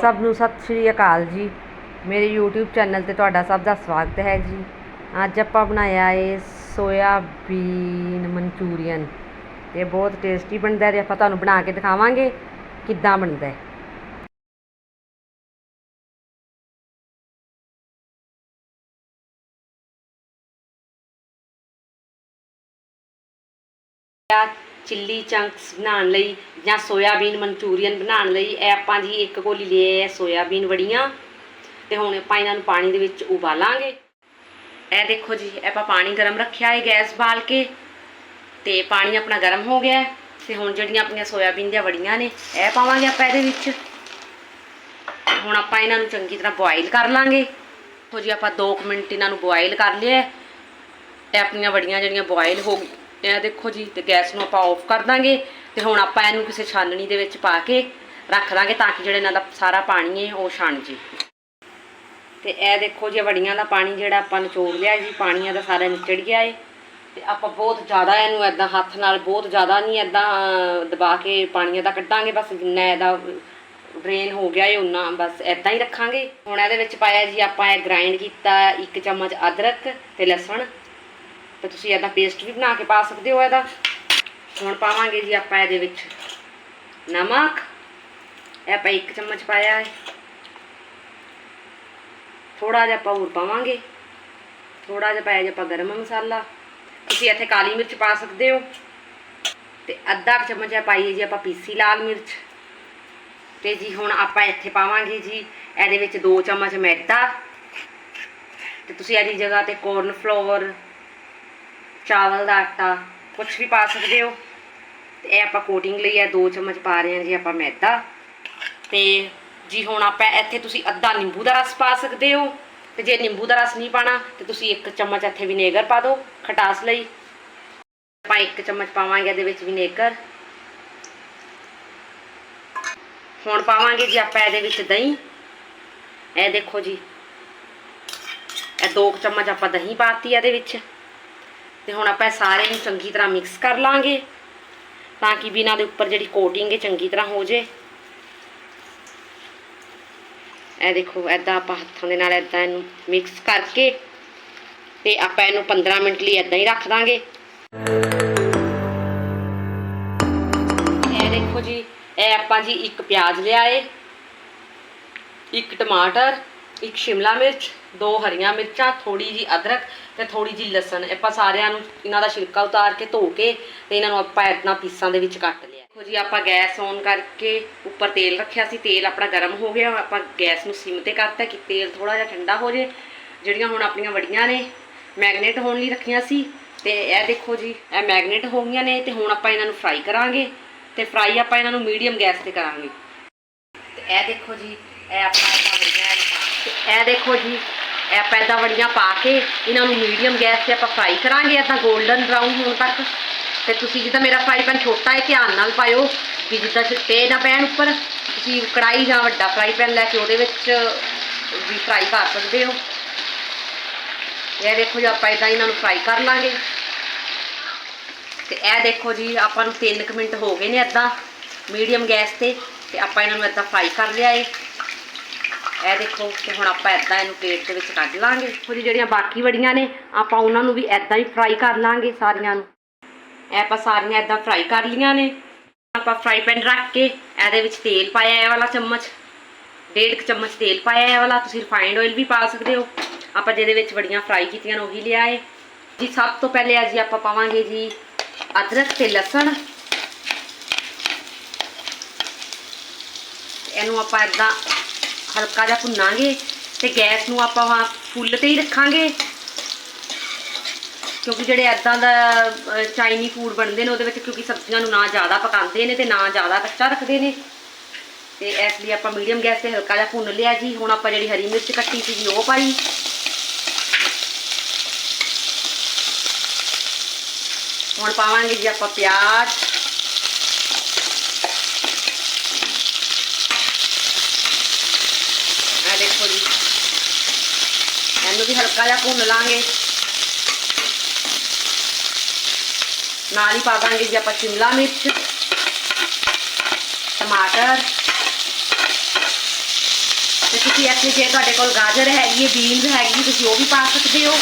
ਸਭ ਨੂੰ ਸਤਿ ਸ਼੍ਰੀ ਅਕਾਲ ਜੀ। ਮੇਰੇ YouTube ਚੈਨਲ ਤੇ ਤੁਹਾਡਾ ਸਭ ਦਾ ਸਵਾਗਤ ਹੈ ਜੀ। ਅੱਜ ਆਪਾਂ ਬਣਾਇਆ ਏ ਸੋਇਆਬੀਨ ਮਨਚੂਰੀਅਨ। ਤੇ ਬਹੁਤ ਟੇਸਟੀ ਬਣਦਾ ਹੈ ਆਪਾਂ ਤੁਹਾਨੂੰ ਬਣਾ ਕੇ ਦਿਖਾਵਾਂਗੇ ਕਿੱਦਾਂ ਬਣਦਾ ਹੈ। ਚਿੱਲੀ ਚੰਕਸ ਬਣਾਉਣ ਲਈ ਜਾਂ ਸੋਇਆਬੀਨ ਮਨਚੂਰੀਅਨ ਬਣਾਉਣ ਲਈ, ਇਹ ਆਪਾਂ ਜੀ ਇੱਕ ਕੋਲੀ ਲਏ ਹੈ ਸੋਇਆਬੀਨ ਵੜੀਆਂ ਤੇ ਹੁਣ ਆਪਾਂ ਇਹਨਾਂ ਨੂੰ ਪਾਣੀ ਦੇ ਵਿੱਚ ਉਬਾਲਾਂਗੇ ਇਹ ਦੇਖੋ ਜੀ, ਆਪਾਂ ਪਾਣੀ ਗਰਮ ਰੱਖਿਆ ਹੈ ਗੈਸ ਬਾਲ ਕੇ ਤੇ ਪਾਣੀ ਆਪਣਾ ਗਰਮ ਹੋ ਗਿਆ ਹੈ ਤੇ ਹੁਣ ਜਿਹੜੀਆਂ ਆਪਣੀਆਂ ਸੋਇਆਬੀਨ ਦੀਆਂ ਵੜੀਆਂ ਨੇ, ਇਹ ਪਾਵਾਂਗੇ ਆਪਾਂ ਇਹਦੇ ਵਿੱਚ ਹੁਣ ਆਪਾਂ ਇਹਨਾਂ ਨੂੰ ਚੰਗੀ ਤਰ੍ਹਾਂ ਬੋਇਲ ਕਰ ਲਾਂਗੇ ਦੇਖੋ ਜੀ, ਆਪਾਂ 2 ਮਿੰਟ ਇਹਨਾਂ ਨੂੰ ਬੋਇਲ ਕਰ ਲਿਆ ਹੈ। ਆਪਣੀਆਂ ਵੜੀਆਂ ਜਿਹੜੀਆਂ ਬੋਇਲ ਹੋ ਗਈਆਂ ਇਹ ਦੇਖੋ ਜੀ, ਤੇ ਗੈਸ ਨੂੰ ਆਪਾਂ ਆਫ ਕਰ ਦਾਂਗੇ ਤੇ ਹੁਣ ਆਪਾਂ ਇਹਨੂੰ ਕਿਸੇ ਛਾਨਣੀ ਦੇ ਵਿੱਚ ਪਾ ਕੇ ਰੱਖ ਦਾਂਗੇ ਤਾਂ ਕਿ ਜਿਹੜਾ ਇਹਨਾਂ ਦਾ ਸਾਰਾ ਪਾਣੀ ਹੈ ਉਹ ਛਣ ਜੇ। ਤੇ ਇਹ ਦੇਖੋ ਜੀ ਵੜੀਆਂ ਦਾ ਪਾਣੀ ਜਿਹੜਾ ਆਪਾਂ ਨਿਚੋੜ ਲਿਆ ਜੀ ਪਾਣੀ ਇਹਦਾ ਸਾਰਾ ਨਿਚੜ ਗਿਆ ਏ। ਤੇ ਆਪਾਂ ਬਹੁਤ ਜ਼ਿਆਦਾ ਇਹਨੂੰ ਐਦਾਂ ਹੱਥ ਨਾਲ ਬਹੁਤ ਜ਼ਿਆਦਾ ਨਹੀਂ ਐਦਾਂ ਦਬਾ ਕੇ ਪਾਣੀ ਦਾ ਕੱਢਾਂਗੇ, ਬਸ ਜਿੰਨਾ ਇਹਦਾ ਡਰੇਨ ਹੋ ਗਿਆ ਏ ਉਨਾ ਬਸ ਐਦਾਂ ਹੀ ਰੱਖਾਂਗੇ। ਹੁਣ ਇਹਦੇ ਵਿੱਚ ਪਾਇਆ ਜੀ, ਆਪਾਂ ਇਹ ਗ੍ਰਾਈਂਡ ਕੀਤਾ ਇੱਕ ਚਮਚ ਅਦਰਕ ਤੇ ਲਸਣ। ਤੇ ਤੁਸੀਂ ਇਹਦਾ ਪੇਸਟ ਵੀ ਬਣਾ ਕੇ ਪਾ ਸਕਦੇ ਹੋ ਇਹਦਾ। ਹੁਣ ਪਾਵਾਂਗੇ ਜੀ ਆਪਾਂ ਇਹਦੇ ਵਿੱਚ ਨਮਕ। ਇਹ ਆਪਾਂ ਇੱਕ ਚਮਚ ਪਾਇਆ ਹੈ। ਥੋੜਾ ਜਿਹਾ ਆਪਾਂ ਹੋਰ ਪਾਵਾਂਗੇ। ਥੋੜਾ ਜਿਹਾ ਪਾਇਆ ਜੀ ਆਪਾਂ ਗਰਮ ਮਸਾਲਾ। ਤੁਸੀਂ ਇੱਥੇ ਕਾਲੀ ਮਿਰਚ ਪਾ ਸਕਦੇ ਹੋ। ਤੇ ਅੱਧਾ ਚਮਚ ਹੈ ਪਾਈਏ ਜੀ ਆਪਾਂ ਪੀਸੀ ਲਾਲ ਮਿਰਚ। ਤੇ ਜੀ ਹੁਣ ਆਪਾਂ ਇੱਥੇ ਪਾਵਾਂਗੇ ਜੀ ਇਹਦੇ ਵਿੱਚ 2 ਚਮਚ ਮੈਦਾ। ਤੇ ਤੁਸੀਂ ਇਹਦੀ ਜਗ੍ਹਾ ਤੇ ਕੋਰਨ ਫਲੋਰ ਚਾਵਲ ਦਾ ਆਟਾ ਕੁਝ ਵੀ ਪਾ ਸਕਦੇ ਹੋ। ਤੇ ਇਹ ਆਪਾਂ ਕੋਟਿੰਗ ਲਈ ਹੈ 2 ਚਮਚ ਪਾ ਰਹੇ ਹਾਂ ਜੀ ਆਪਾਂ ਮੈਦਾ। ਤੇ ਜੀ ਹੁਣ ਆਪਾਂ ਇੱਥੇ ਤੁਸੀਂ ਅੱਧਾ ਨਿੰਬੂ ਦਾ ਰਸ ਪਾ ਸਕਦੇ ਹੋ। ਤੇ ਜੇ ਨਿੰਬੂ ਦਾ ਰਸ ਨਹੀਂ ਪਾਣਾ, ਤੇ ਤੁਸੀਂ ਇੱਕ ਚਮਚ ਇੱਥੇ ਵਿਨੇਗਰ ਪਾ ਦਿਓ ਖਟਾਸ ਲਈ। ਆਪਾਂ ਇੱਕ ਚਮਚ ਪਾਵਾਂਗੇ ਇਹਦੇ ਵਿੱਚ ਵਿਨੇਗਰ। ਹੁਣ ਪਾਵਾਂਗੇ ਜੀ ਆਪਾਂ ਇਹਦੇ ਵਿੱਚ ਦਹੀਂ। ਇਹ ਦੇਖੋ ਜੀ, ਇਹ ਦੋ ਕੁ ਚਮਚ ਆਪਾਂ ਦਹੀਂ ਪਾਤੀ ਇਹਦੇ ਵਿੱਚ। ਤੇ ਹੁਣ ਆਪਾਂ ਇਹ ਸਾਰੇ ਨੂੰ ਚੰਗੀ ਤਰ੍ਹਾਂ ਮਿਕਸ ਕਰ ਲਾਂਗੇ, ਤਾਂ ਕਿ ਬਿਨਾਂ ਦੇ ਉੱਪਰ ਜਿਹੜੀ ਕੋਟਿੰਗ ਹੈ ਚੰਗੀ ਤਰ੍ਹਾਂ ਹੋ ਜੇ। ਇਹ ਦੇਖੋ ਐਦਾਂ ਆਪਾਂ ਹੱਥਾਂ ਦੇ ਨਾਲ ਐਦਾਂ ਇਹਨੂੰ ਮਿਕਸ ਕਰਕੇ ਤੇ ਆਪਾਂ ਇਹਨੂੰ 15 ਮਿੰਟ ਲਈ ਐਦਾਂ ਹੀ ਰੱਖ ਦਾਂਗੇ। ਇਹ ਦੇਖੋ ਜੀ, ਇਹ ਆਪਾਂ ਜੀ ਇੱਕ ਪਿਆਜ਼ ਲਿਆ ਏ ਇੱਕ ਟਮਾਟਰ, ਇੱਕ ਸ਼ਿਮਲਾ ਮਿਰਚ ਦੋ ਹਰੀਆਂ ਮਿਰਚਾਂ ਥੋੜੀ ਜੀ ਅਦਰਕ ਤੇ ਥੋੜੀ ਜੀ ਲਸਣ। ਆਪਾਂ ਸਾਰਿਆਂ ਨੂੰ ਇਹਨਾਂ ਦਾ ਛਿਲਕਾ ਉਤਾਰ ਕੇ ਧੋ ਕੇ ਤੇ ਇਹਨਾਂ ਨੂੰ ਆਪਾਂ ਇਦਾਂ ਪੀਸਾਂ ਦੇ ਵਿੱਚ ਕੱਟ ਲਿਆ। ਦੇਖੋ ਜੀ, ਆਪਾਂ ਗੈਸ ਔਨ ਕਰਕੇ ਉੱਪਰ ਤੇਲ ਰੱਖਿਆ ਸੀ। ਤੇਲ ਆਪਣਾ ਗਰਮ ਹੋ ਗਿਆ। ਆਪਾਂ ਗੈਸ ਨੂੰ ਸਿਮ ਤੇ ਕਰਤਾ ਕਿ ਤੇਲ ਥੋੜਾ ਜਿਹਾ ਠੰਡਾ ਹੋ ਜੇ। ਜਿਹੜੀਆਂ ਹੁਣ ਆਪਣੀਆਂ ਵੜੀਆਂ ਨੇ, ਮੈਗਨੇਟ ਹੋਣ ਲਈ ਰੱਖੀਆਂ ਸੀ। ਤੇ ਇਹ ਦੇਖੋ ਜੀ, ਇਹ ਮੈਗਨੇਟ ਹੋ ਗਈਆਂ ਨੇ ਤੇ ਹੁਣ ਆਪਾਂ ਇਹਨਾਂ ਨੂੰ ਫਰਾਈ ਕਰਾਂਗੇ। ਤੇ ਫਰਾਈ ਆਪਾਂ ਇਹਨਾਂ ਨੂੰ ਮੀਡੀਅਮ ਗੈਸ ਤੇ ਕਰਾਂਗੇ। ਤੇ ਇਹ ਦੇਖੋ ਜੀ, ਇਹ ਆਪਾਂ ਇਹ ਦੇਖੋ ਜੀ ਆਪਾਂ ਏਦਾਂ ਵੜੀਆਂ ਪਾ ਕੇ, ਇਹਨਾਂ ਨੂੰ ਮੀਡੀਅਮ ਗੈਸ ਤੇ ਆਪਾਂ ਫਰਾਈ ਕਰਾਂਗੇ, ਏਦਾਂ 골ਡਨ ਬਰਾਊਨ ਹੋਣ ਤੱਕ। ਤੇ ਤੁਸੀਂ ਜਿੱਦਾਂ ਮੇਰਾ ਫਰਾਈ ਪੈਨ ਛੋਟਾ ਹੈ ਧਿਆਨ ਨਾਲ ਪਾਇਓ ਵੀ ਜਿੱਦਾਂ ਛਿੱਟੇ ਨਾ ਪੈਣ ਉੱਪਰ। ਤੁਸੀਂ ਕੜਾਈ ਜਾਂ ਵੱਡਾ ਫਰਾਈ ਪੈਨ ਲੈ ਕੇ ਉਹਦੇ ਵਿੱਚ ਵੀ ਫਰਾਈ ਕਰ ਸਕਦੇ ਹੋ। ਇਹ ਦੇਖੋ ਜੀ, ਆਪਾਂ ਇਦਾਂ ਇਹਨਾਂ ਨੂੰ ਫਰਾਈ ਕਰ ਲਾਂਗੇ। ਤੇ ਇਹ ਦੇਖੋ ਜੀ, ਆਪਾਂ ਨੂੰ 3 ਮਿੰਟ ਹੋ ਗਏ ਨੇ ਇਦਾਂ ਮੀਡੀਅਮ ਗੈਸ ਤੇ ਤੇ ਆਪਾਂ ਇਹਨਾਂ ਨੂੰ ਇਦਾਂ ਫਰਾਈ ਕਰ ਲਿਆ ਏ। ਇਹ ਦੇਖੋ ਤੇ ਹੁਣ ਆਪਾਂ ਇਦਾਂ ਇਹਨੂੰ ਪਲੇਟ ਦੇ ਵਿੱਚ ਕੱਢ ਲਾਂਗੇ। ਦੇਖੋ ਜਿਹੜੀਆਂ ਬਾਕੀ ਵੜੀਆਂ ਨੇ, ਆਪਾਂ ਉਹਨਾਂ ਨੂੰ ਵੀ ਇਦਾਂ ਹੀ ਫਰਾਈ ਕਰ ਲਾਂਗੇ ਸਾਰੀਆਂ ਨੂੰ। ਇਹ ਆਪਾਂ ਸਾਰੀਆਂ ਇਦਾਂ ਫਰਾਈ ਕਰ ਲੀਆਂ ਨੇ। ਆਪਾਂ ਫਰਾਈ ਪੈਨ ਰੱਖ ਕੇ ਇਹਦੇ ਵਿੱਚ ਤੇਲ ਪਾਇਆ ਇਹ ਵਾਲਾ ਚਮਚ। ਡੇਢ ਕੁ ਚਮਚ ਤੇਲ ਪਾਇਆ ਇਹ ਵਾਲਾ। ਤੁਸੀਂ ਰਿਫਾਈਨਡ ਆਇਲ ਵੀ ਪਾ ਸਕਦੇ ਹੋ। ਆਪਾਂ ਜਿਹਦੇ ਵਿੱਚ ਵੜੀਆਂ ਫਰਾਈ ਕੀਤੀਆਂ ਨੇ ਉਹੀ ਲਿਆ ਏ ਜੀ, ਸਭ ਤੋਂ ਪਹਿਲੇ ਆ ਜੀ ਆਪਾਂ ਪਾਵਾਂਗੇ ਜੀ ਅਦਰਕ ਤੇ ਲਸਣ। ਇਹਨੂੰ ਆਪਾਂ ਇਦਾਂ ਹਲਕਾ ਜਿਹਾ ਭੁੰਨਾਂਗੇ ਤੇ ਗੈਸ ਨੂੰ ਆਪਾਂ ਵਾ ਫੁੱਲ ਤੇ ਹੀ ਰੱਖਾਂਗੇ। ਕਿਉਂਕਿ ਜਿਹੜੇ ਐਦਾਂ ਦਾ ਚਾਈਨੀ ਫੂਡ ਬਣਦੇ ਨੇ ਉਹਦੇ ਵਿੱਚ ਕਿਉਂਕਿ ਸਬਜ਼ੀਆਂ ਨੂੰ ਨਾ ਜ਼ਿਆਦਾ ਪਕਾਉਂਦੇ ਨੇ ਤੇ ਨਾ ਜ਼ਿਆਦਾ ਕੱਚਾ ਰੱਖਦੇ ਨੇ। ਤੇ ਇਸ ਲਈ ਆਪਾਂ ਮੀਡੀਅਮ ਗੈਸ ਤੇ ਹਲਕਾ ਜਿਹਾ ਭੁੰਨ ਲਿਆ ਜੀ। ਹੁਣ ਆਪਾਂ ਜਿਹੜੀ ਹਰੀ ਮਿਰਚ ਕੱਟੀ ਸੀ ਉਹ ਪਾਈ। ਹੁਣ ਪਾਵਾਂਗੇ ਜੀ ਆਪਾਂ ਪਿਆਜ਼ ਆ ਦੇਖੋ ਜੀ ਇਹਨੂੰ ਵੀ ਹਲਕਾ ਜਿਹਾ ਭੁੰਨ ਲਾਂਗੇ ਨਾਲ ਹੀ ਪਾ ਦਾਂਗੇ ਜੀ ਆਪਾਂ ਸ਼ਿਮਲਾ ਮਿਰਚ ਟਮਾਟਰ ਤੁਸੀਂ ਇੱਥੇ ਜੇ ਤੁਹਾਡੇ ਕੋਲ ਗਾਜਰ ਹੈਗੀ ਹੈ ਬੀਨਸ ਹੈਗੀ ਤੁਸੀਂ ਉਹ ਵੀ ਪਾ ਸਕਦੇ ਹੋ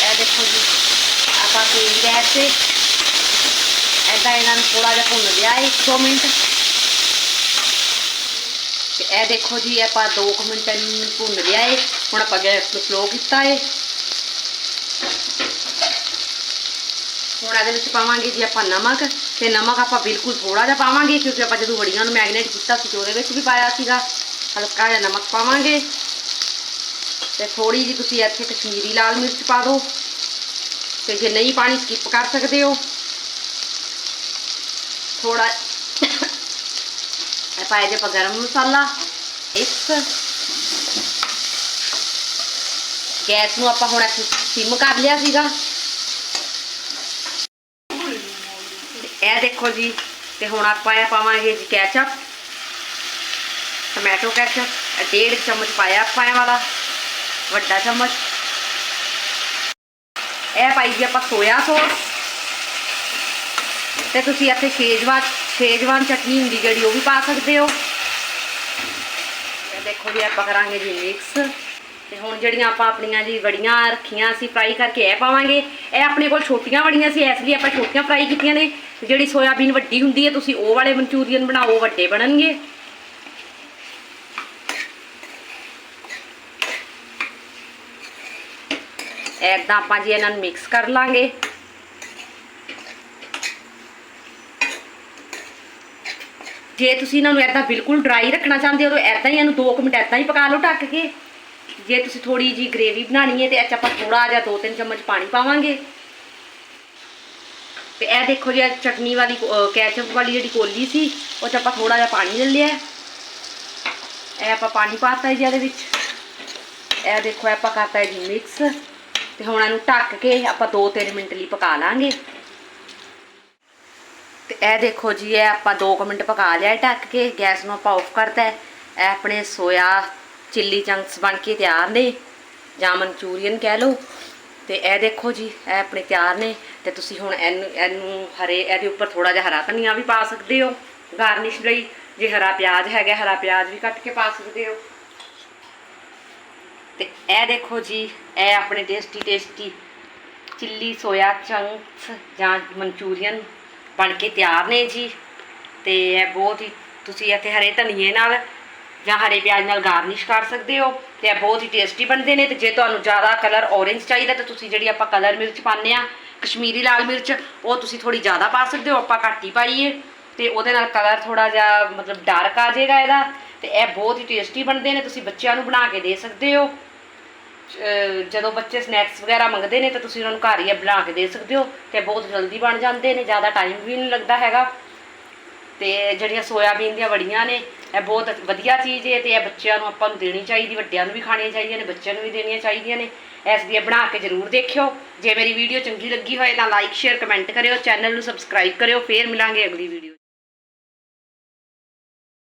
ਇਹ ਦੇਖੋ ਜੀ ਆਪਾਂ ਤੇਲ ਗੈਸ ਤੇ ਐਦਾਂ ਇਹਨਾਂ ਨੂੰ ਥੋੜਾ ਜਿਹਾ ਭੁੰਨ ਲਿਆ 1-2 ਮਿੰਟ ਤੇ ਇਹ ਦੇਖੋ ਜੀ, ਆਪਾਂ 2 ਮਿੰਟ ਇਹਨੂੰ ਭੁੰਨ ਲਿਆ ਏ। ਹੁਣ ਆਪਾਂ ਗੈਸ ਨੂੰ ਸਲੋ ਕੀਤਾ ਏ। ਹੁਣ ਇਹਦੇ ਵਿੱਚ ਪਾਵਾਂਗੇ ਜੀ ਆਪਾਂ ਨਮਕ। ਤੇ ਨਮਕ ਆਪਾਂ ਬਿਲਕੁਲ ਥੋੜਾ ਜਿਹਾ ਪਾਵਾਂਗੇ, ਕਿਉਂਕਿ ਆਪਾਂ ਜਦੋਂ ਵੜੀਆਂ ਨੂੰ ਮੈਗਨੇਟ ਕੀਤਾ ਸੀ ਤੇ ਉਹਦੇ ਵਿੱਚ ਵੀ ਪਾਇਆ ਸੀਗਾ। ਹਲਕਾ ਜਿਹਾ ਨਮਕ ਪਾਵਾਂਗੇ। ਤੇ ਥੋੜੀ ਜੀ ਤੁਸੀਂ ਇੱਥੇ ਕਸ਼ਮੀਰੀ ਲਾਲ ਮਿਰਚ ਪਾ ਦਿਓ। ਤੇ ਜੇ ਨਹੀਂ ਪਾਣੀ ਸਕਿਪ ਕਰ ਸਕਦੇ ਹੋ। ਥੋੜਾ ਇਹ ਪਾਇਆ ਜੇ ਆਪਾਂ ਗਰਮ ਮਸਾਲਾ। ਇਸ ਗੈਸ ਨੂੰ ਆਪਾਂ ਹੁਣ ਇੱਥੇ ਸਿਮ ਕਰ ਲਿਆ ਸੀਗਾ। ਇਹ ਦੇਖੋ ਜੀ, ਤੇ ਹੁਣ ਆਪਾਂ ਇਹ ਪਾਵਾਂਗੇ ਜੀ ਕੈਚਅਪ। ਟੋਮੈਟੋ ਕੈਚਅਪ ਡੇਢ ਚਮਚ ਪਾਇਆ ਪਾਇਆ ਵਾਲਾ, ਵੱਡਾ ਚਮਚ। ਇਹ ਪਾਈ ਜੀ ਆਪਾਂ ਸੋਇਆ ਸੌਸ। ਤੇ ਤੁਸੀਂ ਇੱਥੇ ਸ਼ੇਜਵਾਨ ਸ਼ੇਜਵਾਨ ਚਟਨੀ ਹੁੰਦੀ ਜਿਹੜੀ ਉਹ ਵੀ ਪਾ ਸਕਦੇ ਹੋ। ਦੇਖੋ ਜੀ, ਆਪਾਂ ਕਰਾਂਗੇ ਜੀ ਮਿਕਸ ਤੇ ਹੁਣ ਜਿਹੜੀਆਂ ਆਪਾਂ ਆਪਣੀਆਂ ਜੀ ਵੜੀਆਂ ਰੱਖੀਆਂ ਸੀ ਫਰਾਈ ਕਰਕੇ ਇਹ ਪਾਵਾਂਗੇ। ਇਹ ਆਪਣੇ ਕੋਲ ਛੋਟੀਆਂ ਵੜੀਆਂ ਸੀ, ਇਸ ਲਈ ਆਪਾਂ ਛੋਟੀਆਂ ਫਰਾਈ ਕੀਤੀਆਂ ਨੇ। ਜਿਹੜੀ ਸੋਇਆਬੀਨ ਵੱਡੀ ਹੁੰਦੀ ਹੈ, ਤੁਸੀਂ ਉਹ ਵਾਲੇ ਮਨਚੂਰੀਅਨ ਬਣਾਓ ਵੱਡੇ ਬਣਨਗੇ। ਐਦਾਂ ਆਪਾਂ ਜੀ ਇਹਨਾਂ ਨੂੰ ਮਿਕਸ ਕਰ ਲਾਂਗੇ। ਜੇ ਤੁਸੀਂ ਇਹਨਾਂ ਨੂੰ ਐਦਾਂ ਬਿਲਕੁਲ ਡਰਾਈ ਰੱਖਣਾ ਚਾਹੁੰਦੇ ਹੋ ਤਾਂ ਐਦਾਂ ਹੀ ਇਹਨੂੰ 2 ਮਿੰਟ ਐਦਾਂ ਹੀ ਪਕਾ ਲਓ ਢੱਕ ਕੇ। ਜੇ ਤੁਸੀਂ ਥੋੜੀ ਜੀ ਗ੍ਰੇਵੀ ਬਣਾਣੀ ਹੈ ਤੇ ਇਹ 'ਚ ਆਪਾਂ ਥੋੜਾ ਜਿਹਾ 2-3 ਚਮਚ ਪਾਣੀ ਪਾਵਾਂਗੇ। ਤੇ ਇਹ ਦੇਖੋ ਜੀ ਚਟਨੀ ਵਾਲੀ ਕੈਚਅਪ ਵਾਲੀ ਜਿਹੜੀ ਕੋਲੀ ਸੀ, ਉਹ 'ਚ ਆਪਾਂ ਥੋੜਾ ਜਿਹਾ ਪਾਣੀ ਲੈ ਲਿਆ। ਇਹ ਆਪਾਂ ਪਾਣੀ ਪਾਤਾ ਜੀ ਇਹਦੇ ਵਿੱਚ। ਇਹ ਦੇਖੋ ਆਪਾਂ ਕਰਤਾ ਜੀ ਮਿਕਸ ਤੇ ਹੁਣ ਇਹਨੂੰ ਢੱਕ ਕੇ ਆਪਾਂ 2-3 ਮਿੰਟ ਲਈ ਪਕਾ ਲਾਂਗੇ। ਤੇ ਇਹ ਦੇਖੋ ਜੀ, ਇਹ ਆਪਾਂ 2 ਮਿੰਟ ਪਕਾ ਲਿਆ ਢੱਕ ਕੇ, ਗੈਸ ਨੂੰ ਆਪਾਂ ਆਫ ਕਰਤਾ ਇਹ ਆਪਣੇ ਸੋਇਆ ਚਿੱਲੀ ਚੰਕਸ ਬਣ ਕੇ ਤਿਆਰ ਨੇ, ਜਾਂ ਮਨਚੂਰੀਅਨ ਕਹਿ ਲਓ। ਤੇ ਇਹ ਦੇਖੋ ਜੀ, ਇਹ ਆਪਣੇ ਤਿਆਰ ਨੇ ਤੇ ਤੁਸੀਂ ਹੁਣ ਇਹਨੂੰ ਇਹਨੂੰ ਹਰੇ, ਇਹਦੇ ਉੱਪਰ ਥੋੜਾ ਜਿਹਾ ਹਰਾ ਧਨੀਆ ਵੀ ਪਾ ਸਕਦੇ ਹੋ ਗਾਰਨਿਸ਼ ਲਈ। ਜੇ ਹਰਾ ਪਿਆਜ਼ ਹੈਗਾ, ਹਰਾ ਪਿਆਜ਼ ਵੀ ਕੱਟ ਕੇ ਪਾ ਸਕਦੇ ਹੋ। ਤੇ ਇਹ ਦੇਖੋ ਜੀ, ਇਹ ਆਪਣੇ tasty tasty chilli soya chunks ਜਾਂ ਮਨਚੂਰੀਅਨ ਬਣ ਕੇ ਤਿਆਰ ਨੇ ਜੀ। ਤੇ ਇਹ ਬਹੁਤ ਹੀ ਤੁਸੀਂ ਇੱਥੇ ਹਰੇ ਧਨੀਏ ਨਾਲ ਜਾਂ ਹਰੇ ਪਿਆਜ਼ ਨਾਲ ਗਾਰਨਿਸ਼ ਕਰ ਸਕਦੇ ਹੋ ਤੇ ਇਹ ਬਹੁਤ ਹੀ ਟੇਸਟੀ ਬਣਦੇ ਨੇ ਤੇ ਜੇ ਤੁਹਾਨੂੰ ਜ਼ਿਆਦਾ ਕਲਰ ਔਰੇਂਜ ਚਾਹੀਦਾ ਤਾਂ ਤੁਸੀਂ ਜਿਹੜੀ ਆਪਾਂ ਕਲਰ ਮਿਰਚ ਪਾਉਂਦੇ ਆ ਕਸ਼ਮੀਰੀ ਲਾਲ ਮਿਰਚ, ਉਹ ਤੁਸੀਂ ਥੋੜੀ ਜ਼ਿਆਦਾ ਪਾ ਸਕਦੇ ਹੋ, ਆਪਾਂ ਘੱਟ ਹੀ ਪਾਈਏ। ਤੇ ਉਹਦੇ ਨਾਲ ਕਲਰ ਥੋੜਾ ਜਿਹਾ ਮਤਲਬ ਡਾਰਕ ਆ ਜਾਏਗਾ ਇਹਦਾ ਤੇ ਇਹ ਬਹੁਤ ਹੀ ਟੇਸਟੀ ਬਣਦੇ ਨੇ, ਤੁਸੀਂ ਬੱਚਿਆਂ ਨੂੰ ਬਣਾ ਕੇ ਦੇ ਸਕਦੇ ਹੋ। ਜਦੋਂ ਬੱਚੇ ਸਨੈਕਸ ਵਗੈਰਾ ਮੰਗਦੇ ਨੇ ਤਾਂ ਤੁਸੀਂ ਉਹਨਾਂ ਨੂੰ ਘਰ ਹੀ ਇਹ ਬਣਾ ਕੇ ਦੇ ਸਕਦੇ ਹੋ ਤੇ ਬਹੁਤ ਜਲਦੀ ਬਣ ਜਾਂਦੇ ਨੇ, ਜ਼ਿਆਦਾ ਟਾਈਮ ਵੀ ਨਹੀਂ ਲੱਗਦਾ ਹੈਗਾ। ਤੇ ਜਿਹੜੀਆਂ ਸੋਇਆਬੀਨ ਦੀਆਂ ਵੜੀਆਂ ਨੇ, ਇਹ ਬਹੁਤ ਵਧੀਆ ਚੀਜ਼ ਹੈ ਤੇ ਇਹ ਬੱਚਿਆਂ ਨੂੰ ਆਪਾਂ ਨੂੰ ਦੇਣੀ ਚਾਹੀਦੀ, ਵੱਡਿਆਂ ਨੂੰ ਵੀ ਖਾਣੀਆਂ ਚਾਹੀਦੀਆਂ ਨੇ, ਬੱਚਿਆਂ ਨੂੰ ਵੀ ਦੇਣੀਆਂ ਚਾਹੀਦੀਆਂ ਨੇ। ਇਸ ਦੀ ਬਣਾ ਕੇ ਜ਼ਰੂਰ ਦੇਖਿਓ। ਜੇ ਮੇਰੀ ਵੀਡੀਓ ਚੰਗੀ ਲੱਗੀ ਹੋਏ ਤਾਂ ਲਾਈਕ ਸ਼ੇਅਰ ਕਮੈਂਟ ਕਰਿਓ ਚੈਨਲ ਨੂੰ ਸਬਸਕ੍ਰਾਈਬ ਕਰਿਓ, ਫੇਰ ਮਿਲਾਂਗੇ ਅਗਲੀ ਵੀਡੀਓ